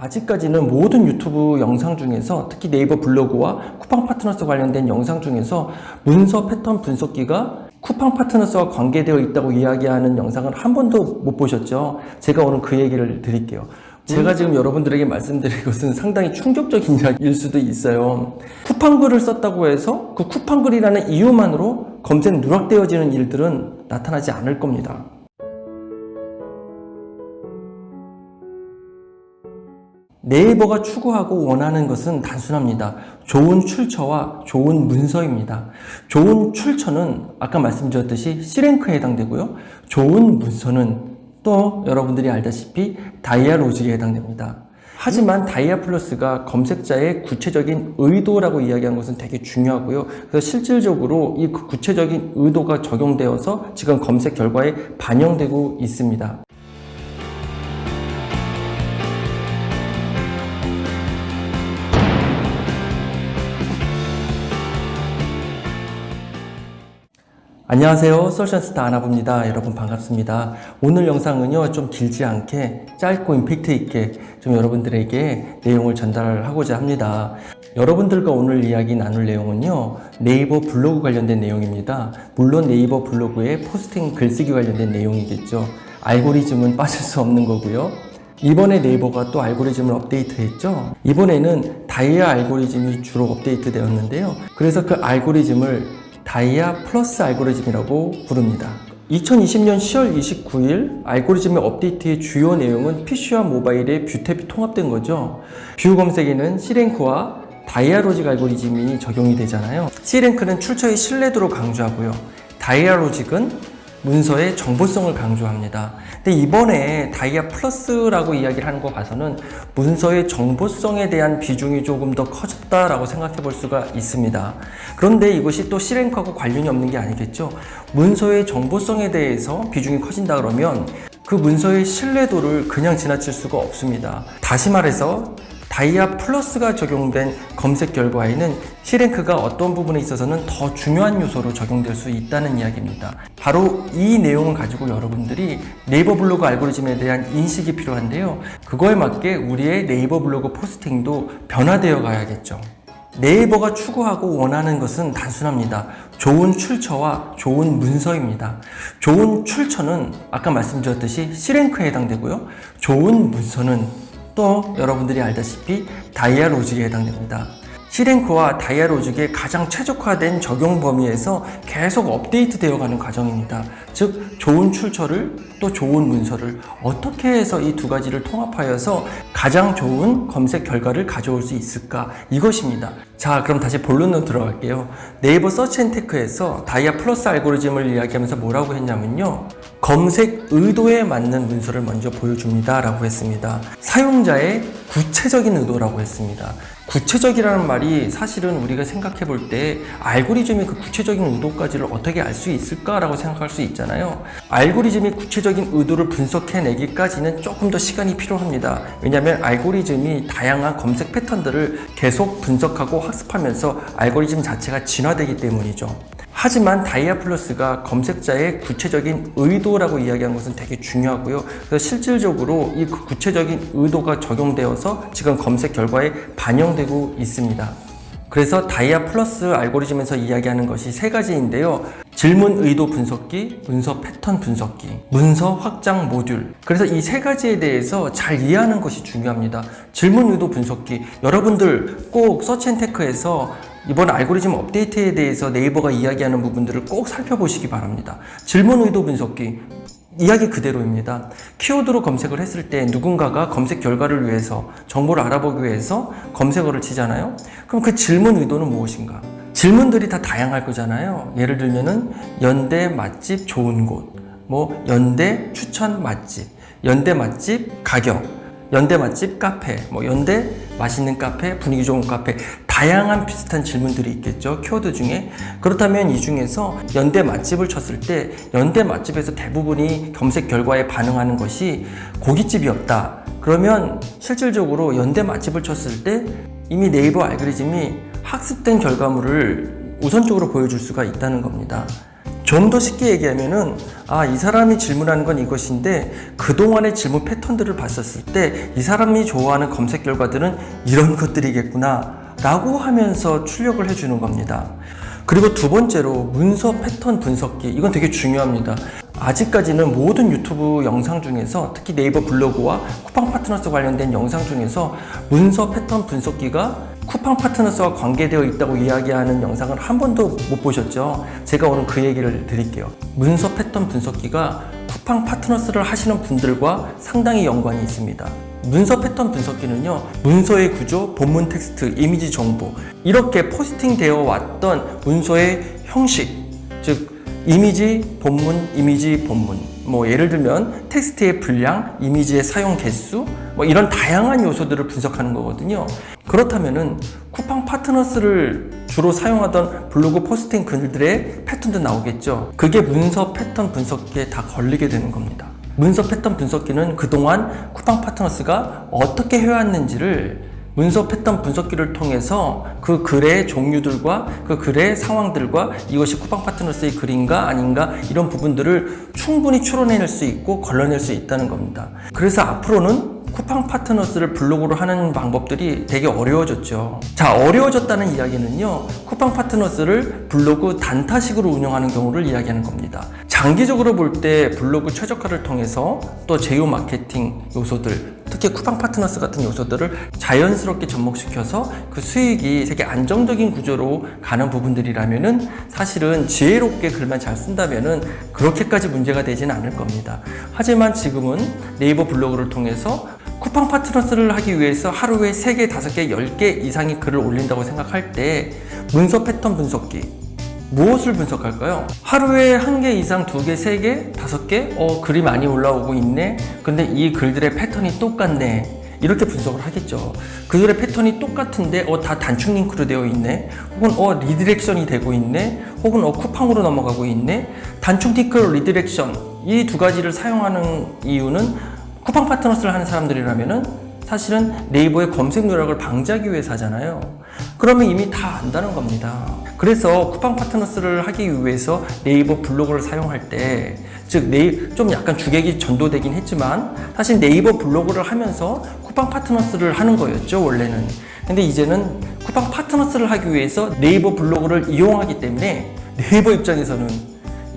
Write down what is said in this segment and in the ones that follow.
아직까지는 모든 유튜브 영상 중에서 특히 네이버 블로그와 쿠팡 파트너스 관련된 영상 중에서 문서 패턴 분석기가 쿠팡 파트너스와 관계되어 있다고 이야기하는 영상을 한 번도 못 보셨죠? 제가 오늘 그 얘기를 드릴게요. 제가 지금 여러분들에게 말씀드릴 것은 상당히 충격적인 이야기일 수도 있어요. 쿠팡글을 썼다고 해서 그 쿠팡글이라는 이유만으로 검색 누락되어지는 일들은 나타나지 않을 겁니다. 네이버가 추구하고 원하는 것은 단순합니다. 좋은 출처와 좋은 문서입니다. 좋은 출처는 아까 말씀드렸듯이 C랭크에 해당되고요. 좋은 문서는 또 여러분들이 알다시피 다이아 로직에 해당됩니다. 하지만 다이아 플러스가 검색자의 구체적인 의도라고 이야기한 것은 되게 중요하고요. 그래서 실질적으로 이 구체적인 의도가 적용되어서 지금 검색 결과에 반영되고 있습니다. 안녕하세요. 솔션스타 아나부입니다. 여러분 반갑습니다. 오늘 영상은요, 좀 길지 않게 짧고 임팩트 있게 좀 여러분들에게 내용을 전달하고자 합니다. 여러분들과 오늘 이야기 나눌 내용은요, 네이버 블로그 관련된 내용입니다. 물론 네이버 블로그에 포스팅 글쓰기 관련된 내용이겠죠. 알고리즘은 빠질 수 없는 거고요. 이번에 네이버가 또 알고리즘을 업데이트했죠. 이번에는 다이아 알고리즘이 주로 업데이트 되었는데요. 그래서 그 알고리즘을 다이아 플러스 알고리즘이라고 부릅니다. 2020년 10월 29일 알고리즘의 업데이트의 주요 내용은 PC와 모바일의 뷰 탭이 통합된 거죠. 뷰 검색에는 C랭크와 다이아로직 알고리즘이 적용이 되잖아요. C랭크는 출처의 신뢰도를 강조하고요. 다이아로직은 문서의 정보성을 강조합니다. 근데 이번에 다이아 플러스라고 이야기를 하는 거 봐서는 문서의 정보성에 대한 비중이 조금 더 커졌다라고 생각해 볼 수가 있습니다. 그런데 이것이 또 실행하고 관련이 없는 게 아니겠죠. 문서의 정보성에 대해서 비중이 커진다 그러면 그 문서의 신뢰도를 그냥 지나칠 수가 없습니다. 다시 말해서 다이아 플러스가 적용된 검색 결과에는 C랭크가 어떤 부분에 있어서는 더 중요한 요소로 적용될 수 있다는 이야기입니다. 바로 이 내용을 가지고 여러분들이 네이버 블로그 알고리즘에 대한 인식이 필요한데요. 그거에 맞게 우리의 네이버 블로그 포스팅도 변화되어 가야겠죠. 네이버가 추구하고 원하는 것은 단순합니다. 좋은 출처와 좋은 문서입니다. 좋은 출처는 아까 말씀드렸듯이 C랭크에 해당되고요. 좋은 문서는 또 여러분들이 알다시피 다이아 로직에 해당됩니다. C랭크와 다이아 로직의 가장 최적화된 적용 범위에서 계속 업데이트 되어 가는 과정입니다. 즉, 좋은 출처를 또 좋은 문서를 어떻게 해서 이 두 가지를 통합하여서 가장 좋은 검색 결과를 가져올 수 있을까? 이것입니다. 자, 그럼 다시 본론으로 들어갈게요. 네이버 서치 앤 테크에서 다이아 플러스 알고리즘을 이야기하면서 뭐라고 했냐면요. 검색 의도에 맞는 문서를 먼저 보여줍니다. 라고 했습니다. 사용자의 구체적인 의도라고 했습니다. 구체적이라는 말이 사실은 우리가 생각해 볼 때 알고리즘이 그 구체적인 의도까지를 어떻게 알 수 있을까라고 생각할 수 있잖아요. 알고리즘이 구체적인 의도를 분석해내기까지는 조금 더 시간이 필요합니다. 왜냐하면 알고리즘이 다양한 검색 패턴들을 계속 분석하고 학습하면서 알고리즘 자체가 진화되기 때문이죠. 하지만 다이아 플러스가 검색자의 구체적인 의도라고 이야기한 것은 되게 중요하고요. 그래서 실질적으로 이 구체적인 의도가 적용되어서 지금 검색 결과에 반영되고 있습니다. 그래서 다이아 플러스 알고리즘에서 이야기하는 것이 세 가지인데요. 질문 의도 분석기, 문서 패턴 분석기, 문서 확장 모듈. 그래서 이 세 가지에 대해서 잘 이해하는 것이 중요합니다. 질문 의도 분석기. 여러분들 꼭 서치앤테크에서 이번 알고리즘 업데이트에 대해서 네이버가 이야기하는 부분들을 꼭 살펴보시기 바랍니다. 질문 의도 분석기. 이야기 그대로입니다. 키워드로 검색을 했을 때 누군가가 검색 결과를 위해서 정보를 알아보기 위해서 검색어를 치잖아요. 그럼 그 질문 의도는 무엇인가? 질문들이 다 다양할 거잖아요. 예를 들면은 연대 맛집 좋은 곳, 뭐 연대 추천 맛집, 연대 맛집 가격, 연대 맛집 카페, 뭐 연대 맛있는 카페, 분위기 좋은 카페, 다양한 비슷한 질문들이 있겠죠. 키워드 중에. 그렇다면 이 중에서 연대 맛집을 쳤을 때 연대 맛집에서 대부분이 검색 결과에 반응하는 것이 고깃집이었다. 그러면 실질적으로 연대 맛집을 쳤을 때 이미 네이버 알고리즘이 학습된 결과물을 우선적으로 보여줄 수가 있다는 겁니다. 좀 더 쉽게 얘기하면은 아, 이 사람이 질문하는 건 이것인데 그동안의 질문 패턴들을 봤었을 때 이 사람이 좋아하는 검색 결과들은 이런 것들이겠구나 라고 하면서 출력을 해주는 겁니다. 그리고 두 번째로 문서 패턴 분석기 이건 되게 중요합니다. 아직까지는 모든 유튜브 영상 중에서 특히 네이버 블로그와 쿠팡 파트너스 관련된 영상 중에서 문서 패턴 분석기가 쿠팡 파트너스와 관계되어 있다고 이야기하는 영상을 한 번도 못 보셨죠? 제가 오늘 그 얘기를 드릴게요. 문서 패턴 분석기가 쿠팡 파트너스를 하시는 분들과 상당히 연관이 있습니다. 문서 패턴 분석기는요, 문서의 구조, 본문 텍스트, 이미지 정보, 이렇게 포스팅 되어 왔던 문서의 형식, 즉, 이미지, 본문, 이미지, 본문. 뭐, 예를 들면, 텍스트의 분량, 이미지의 사용 개수, 뭐, 이런 다양한 요소들을 분석하는 거거든요. 그렇다면은, 쿠팡 파트너스를 주로 사용하던 블로그 포스팅 글들의 패턴도 나오겠죠. 그게 문서 패턴 분석기에 다 걸리게 되는 겁니다. 문서 패턴 분석기는 그동안 쿠팡 파트너스가 어떻게 해왔는지를 문서 패턴 분석기를 통해서 그 글의 종류들과 그 글의 상황들과 이것이 쿠팡 파트너스의 글인가 아닌가 이런 부분들을 충분히 추론해낼 수 있고 걸러낼 수 있다는 겁니다. 그래서 앞으로는 쿠팡 파트너스를 블로그로 하는 방법들이 되게 어려워졌죠. 자, 어려워졌다는 이야기는요, 쿠팡 파트너스를 블로그 단타식으로 운영하는 경우를 이야기하는 겁니다. 장기적으로 볼 때 블로그 최적화를 통해서 또 제휴 마케팅 요소들, 특히 쿠팡 파트너스 같은 요소들을 자연스럽게 접목시켜서 그 수익이 되게 안정적인 구조로 가는 부분들이라면은 사실은 지혜롭게 글만 잘 쓴다면은 그렇게까지 문제가 되지는 않을 겁니다. 하지만 지금은 네이버 블로그를 통해서 쿠팡 파트너스를 하기 위해서 하루에 3개, 5개, 10개 이상의 글을 올린다고 생각할 때 문서 패턴 분석기, 무엇을 분석할까요? 하루에 한 개 이상, 두 개, 세 개, 다섯 개, 어, 글이 많이 올라오고 있네. 근데 이 글들의 패턴이 똑같네. 이렇게 분석을 하겠죠. 그들의 패턴이 똑같은데, 어, 다 단축 링크로 되어 있네. 혹은, 어, 리디렉션이 되고 있네. 혹은, 어, 쿠팡으로 넘어가고 있네. 단축 링크 리디렉션. 이 두 가지를 사용하는 이유는 쿠팡 파트너스를 하는 사람들이라면은 사실은 네이버의 검색 누락을 방지하기 위해서 하잖아요. 그러면 이미 다 안다는 겁니다. 그래서 쿠팡 파트너스를 하기 위해서 네이버 블로그를 사용할 때, 즉, 좀 약간 주객이 전도되긴 했지만, 사실 네이버 블로그를 하면서 쿠팡 파트너스를 하는 거였죠, 원래는. 근데 이제는 쿠팡 파트너스를 하기 위해서 네이버 블로그를 이용하기 때문에 네이버 입장에서는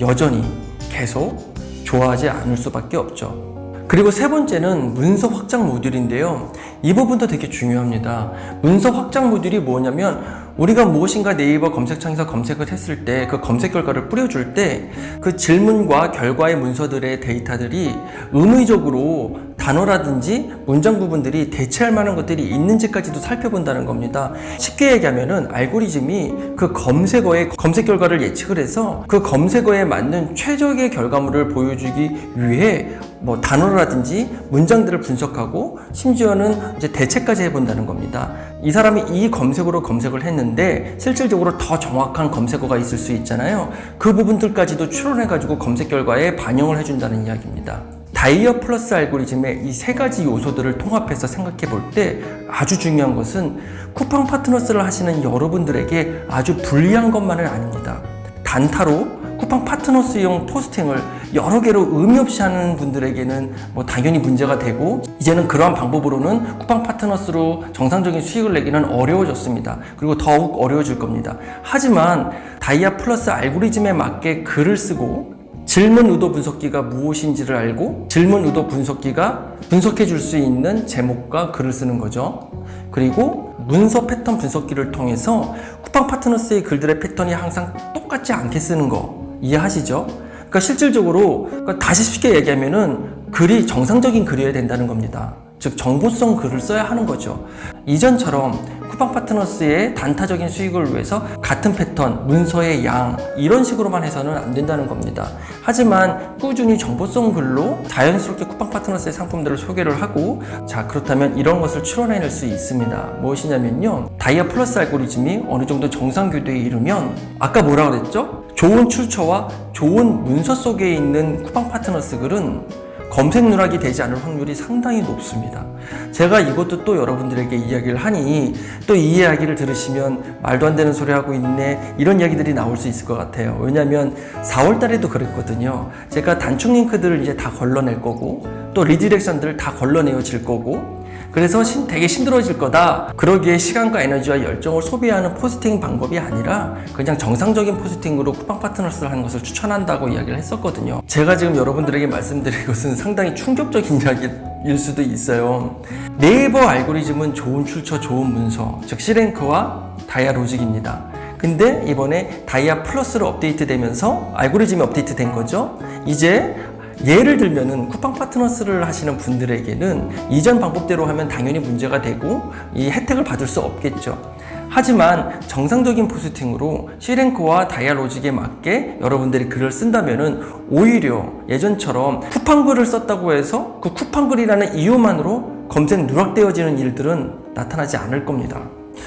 여전히 계속 좋아하지 않을 수밖에 없죠. 그리고 세 번째는 문서 확장 모듈인데요. 이 부분도 되게 중요합니다. 문서 확장 모듈이 뭐냐면 우리가 무엇인가 네이버 검색창에서 검색을 했을 때 그 검색 결과를 뿌려줄 때 그 질문과 결과의 문서들의 데이터들이 의무적으로 단어라든지 문장 부분들이 대체할 만한 것들이 있는지까지도 살펴본다는 겁니다. 쉽게 얘기하면은 알고리즘이 그 검색어의 검색 결과를 예측을 해서 그 검색어에 맞는 최적의 결과물을 보여주기 위해 뭐 단어라든지 문장들을 분석하고 심지어는 이제 대체까지 해본다는 겁니다. 이 사람이 이 검색어로 검색을 했는데 실질적으로 더 정확한 검색어가 있을 수 있잖아요. 그 부분들까지도 추론해가지고 검색 결과에 반영을 해준다는 이야기입니다. 다이어 플러스 알고리즘의 이 세 가지 요소들을 통합해서 생각해 볼 때 아주 중요한 것은 쿠팡 파트너스를 하시는 여러분들에게 아주 불리한 것만은 아닙니다. 단타로 쿠팡 파트너스용 포스팅을 여러 개로 의미 없이 하는 분들에게는 뭐 당연히 문제가 되고 이제는 그러한 방법으로는 쿠팡 파트너스로 정상적인 수익을 내기는 어려워졌습니다. 그리고 더욱 어려워질 겁니다. 하지만 다이아 플러스 알고리즘에 맞게 글을 쓰고 질문 의도 분석기가 무엇인지를 알고 질문 의도 분석기가 분석해 줄 수 있는 제목과 글을 쓰는 거죠. 그리고 문서 패턴 분석기를 통해서 쿠팡 파트너스의 글들의 패턴이 항상 똑같지 않게 쓰는 거 이해하시죠? 그러니까 실질적으로 그러니까 다시 쉽게 얘기하면은 글이 정상적인 글이어야 된다는 겁니다. 즉 정보성 글을 써야 하는 거죠. 이전처럼 쿠팡 파트너스의 단타적인 수익을 위해서 같은 패턴, 문서의 양 이런 식으로만 해서는 안 된다는 겁니다. 하지만 꾸준히 정보성 글로 자연스럽게 쿠팡 파트너스의 상품들을 소개를 하고 자 그렇다면 이런 것을 추론해낼 수 있습니다. 무엇이냐면요. 다이아 플러스 알고리즘이 어느 정도 정상 궤도에 이르면 아까 뭐라 그랬죠? 좋은 출처와 좋은 문서 속에 있는 쿠팡 파트너스 글은 검색 누락이 되지 않을 확률이 상당히 높습니다. 제가 이것도 또 여러분들에게 이야기를 하니 또 이 이야기를 들으시면 말도 안 되는 소리 하고 있네 이런 이야기들이 나올 수 있을 것 같아요. 왜냐하면 4월 달에도 그랬거든요. 제가 단축 링크들을 이제 다 걸러낼 거고 또 리디렉션들을 다 걸러내어질 거고 그래서 신- 되게 힘들어질 거다. 그러기에 시간과 에너지와 열정을 소비하는 포스팅 방법이 아니라 그냥 정상적인 포스팅으로 쿠팡 파트너스를 하는 것을 추천한다고 이야기를 했었거든요. 제가 지금 여러분들에게 말씀드린 것은 상당히 충격적인 이야기 일 수도 있어요. 네이버 알고리즘은 좋은 출처, 좋은 문서, 즉 C랭크와 다이아 로직입니다. 근데 이번에 다이아 플러스로 업데이트 되면서 알고리즘이 업데이트 된 거죠. 이제 예를 들면은 쿠팡 파트너스를 하시는 분들에게는 이전 방법대로 하면 당연히 문제가 되고 이 혜택을 받을 수 없겠죠. 하지만 정상적인 포스팅으로 C랭크와 다이아로직에 맞게 여러분들이 글을 쓴다면은 오히려 예전처럼 쿠팡 글을 썼다고 해서 그 쿠팡 글이라는 이유만으로 검색 누락되어지는 일들은 나타나지 않을 겁니다.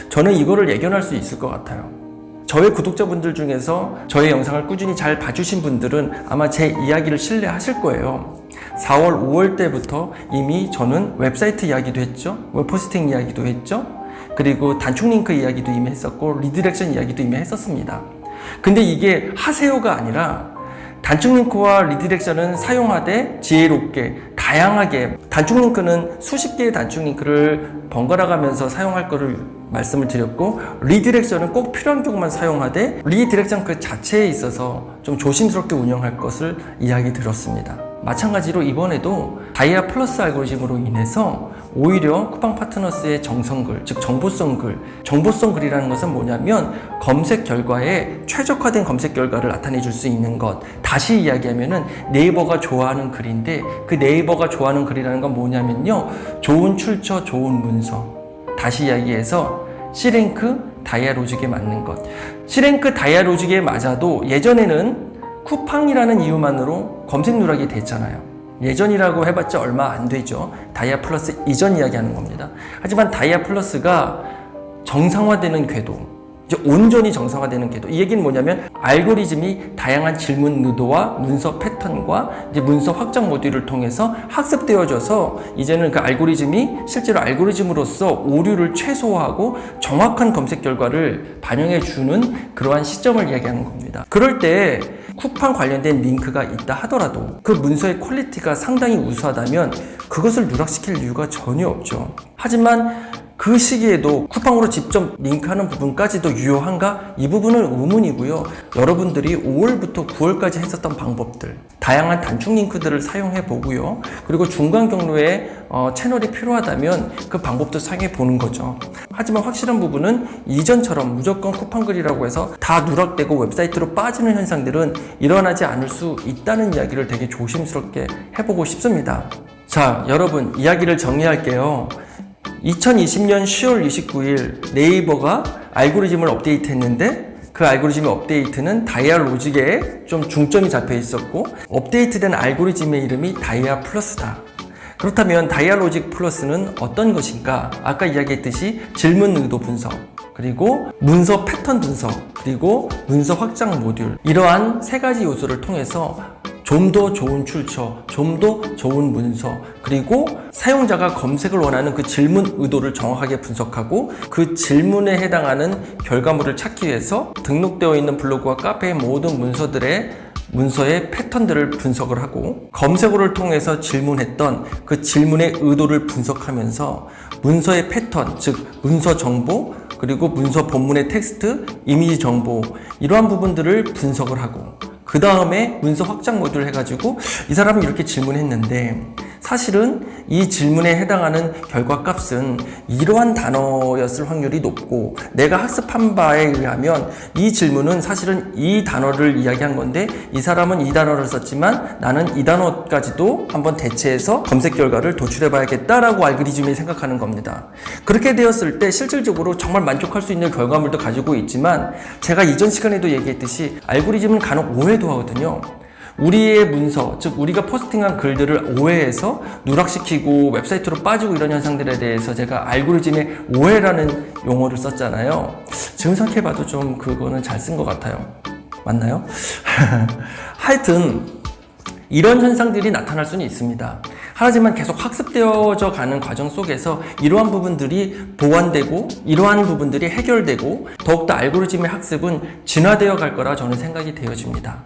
저는 이거를 예견할 수 있을 것 같아요. 저의 구독자분들 중에서 저의 영상을 꾸준히 잘 봐주신 분들은 아마 제 이야기를 신뢰하실 거예요. 4월, 5월 때부터 이미 저는 웹사이트 이야기도 했죠. 웹포스팅 이야기도 했죠. 그리고 단축 링크 이야기도 이미 했었고, 리디렉션 이야기도 이미 했었습니다. 근데 이게 하세요가 아니라 단축 링크와 리디렉션은 사용하되 지혜롭게 다양하게 단축 링크는 수십 개의 단축 링크를 번갈아 가면서 사용할 거를 말씀을 드렸고 리디렉션은 꼭 필요한 경우만 사용하되 리디렉션 그 자체에 있어서 좀 조심스럽게 운영할 것을 이야기 드렸습니다. 마찬가지로 이번에도 다이아 플러스 알고리즘으로 인해서 오히려 쿠팡 파트너스의 정성글, 즉 정보성 글, 정보성 글이라는 것은 뭐냐면 검색 결과에 최적화된 검색 결과를 나타내 줄 수 있는 것. 다시 이야기하면은 네이버가 좋아하는 글인데 그 네이버가 좋아하는 글이라는 건 뭐냐면요. 좋은 출처, 좋은 문서. 다시 이야기해서 C랭크 다이아로직에 맞는 것. C랭크 다이아로직에 맞아도 예전에는 쿠팡이라는 이유만으로 검색 누락이 됐잖아요. 예전이라고 해봤자 얼마 안 되죠. 다이아 플러스 이전 이야기하는 겁니다. 하지만 다이아 플러스가 정상화되는 궤도, 이제 온전히 정상화되는 궤도. 이 얘기는 뭐냐면 알고리즘이 다양한 질문 의도와 문서 패턴과 이제 문서 확장 모듈을 통해서 학습되어져서 이제는 그 알고리즘이 실제로 알고리즘으로서 오류를 최소화하고 정확한 검색 결과를 반영해 주는 그러한 시점을 이야기하는 겁니다. 그럴 때 쿠팡 관련된 링크가 있다 하더라도 그 문서의 퀄리티가 상당히 우수하다면 그것을 누락시킬 이유가 전혀 없죠. 하지만 그 시기에도 쿠팡으로 직접 링크하는 부분까지도 유효한가? 이 부분은 의문이고요. 여러분들이 5월부터 9월까지 했었던 방법들, 다양한 단축 링크들을 사용해 보고요. 그리고 중간 경로에 어, 채널이 필요하다면 그 방법도 사용해 보는 거죠. 하지만 확실한 부분은 이전처럼 무조건 쿠팡 글이라고 해서 다 누락되고 웹사이트로 빠지는 현상들은 일어나지 않을 수 있다는 이야기를 되게 조심스럽게 해보고 싶습니다. 자, 여러분, 이야기를 정리할게요. 2020년 10월 29일 네이버가 알고리즘을 업데이트 했는데 그 알고리즘의 업데이트는 다이아 로직에 좀 중점이 잡혀 있었고 업데이트된 알고리즘의 이름이 다이아 플러스다. 그렇다면 다이아 로직 플러스는 어떤 것인가? 아까 이야기했듯이 질문 의도 분석, 그리고 문서 패턴 분석, 그리고 문서 확장 모듈 이러한 세 가지 요소를 통해서 좀 더 좋은 출처, 좀 더 좋은 문서, 그리고 사용자가 검색을 원하는 그 질문 의도를 정확하게 분석하고 그 질문에 해당하는 결과물을 찾기 위해서 등록되어 있는 블로그와 카페의 모든 문서들의 문서의 패턴들을 분석을 하고 검색어를 통해서 질문했던 그 질문의 의도를 분석하면서 문서의 패턴, 즉 문서 정보 그리고 문서 본문의 텍스트, 이미지 정보 이러한 부분들을 분석을 하고 그 다음에 문서 확장 모듈 해가지고 이 사람이 이렇게 질문했는데 사실은 이 질문에 해당하는 결과 값은 이러한 단어였을 확률이 높고 내가 학습한 바에 의하면 이 질문은 사실은 이 단어를 이야기한 건데 이 사람은 이 단어를 썼지만 나는 이 단어까지도 한번 대체해서 검색 결과를 도출해 봐야겠다라고 알고리즘이 생각하는 겁니다. 그렇게 되었을 때 실질적으로 정말 만족할 수 있는 결과물도 가지고 있지만 제가 이전 시간에도 얘기했듯이 알고리즘은 간혹 오해도 하거든요. 우리의 문서, 즉 우리가 포스팅한 글들을 오해해서 누락시키고 웹사이트로 빠지고 이런 현상들에 대해서 제가 알고리즘의 오해라는 용어를 썼잖아요. 지금 생각해봐도 좀 그거는 잘 쓴 것 같아요. 맞나요? 하여튼 이런 현상들이 나타날 수는 있습니다. 하지만 계속 학습되어져 가는 과정 속에서 이러한 부분들이 보완되고 이러한 부분들이 해결되고 더욱더 알고리즘의 학습은 진화되어 갈 거라 저는 생각이 되어집니다.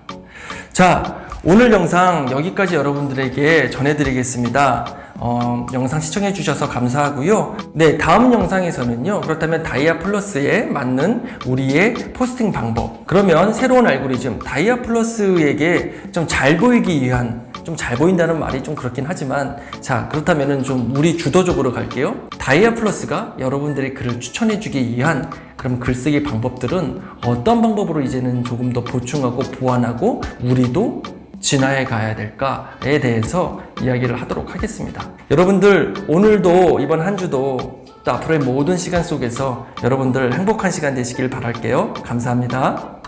자, 오늘 영상 여기까지 여러분들에게 전해드리겠습니다. 어, 영상 시청해주셔서 감사하고요. 네, 다음 영상에서는요. 그렇다면 다이아 플러스에 맞는 우리의 포스팅 방법. 그러면 새로운 알고리즘 다이아 플러스에게 좀 잘 보이기 위한 좀잘 보인다는 말이 좀 그렇긴 하지만 자 그렇다면은 좀 우리 주도적으로 갈게요 다이아 플러스가 여러분들의 글을 추천해주기 위한 그럼 글쓰기 방법들은 어떤 방법으로 이제는 조금 더 보충하고 보완하고 우리도 진화해 가야 될까에 대해서 이야기를 하도록 하겠습니다. 여러분들 오늘도 이번 한 주도 또 앞으로의 모든 시간 속에서 여러분들 행복한 시간 되시길 바랄게요. 감사합니다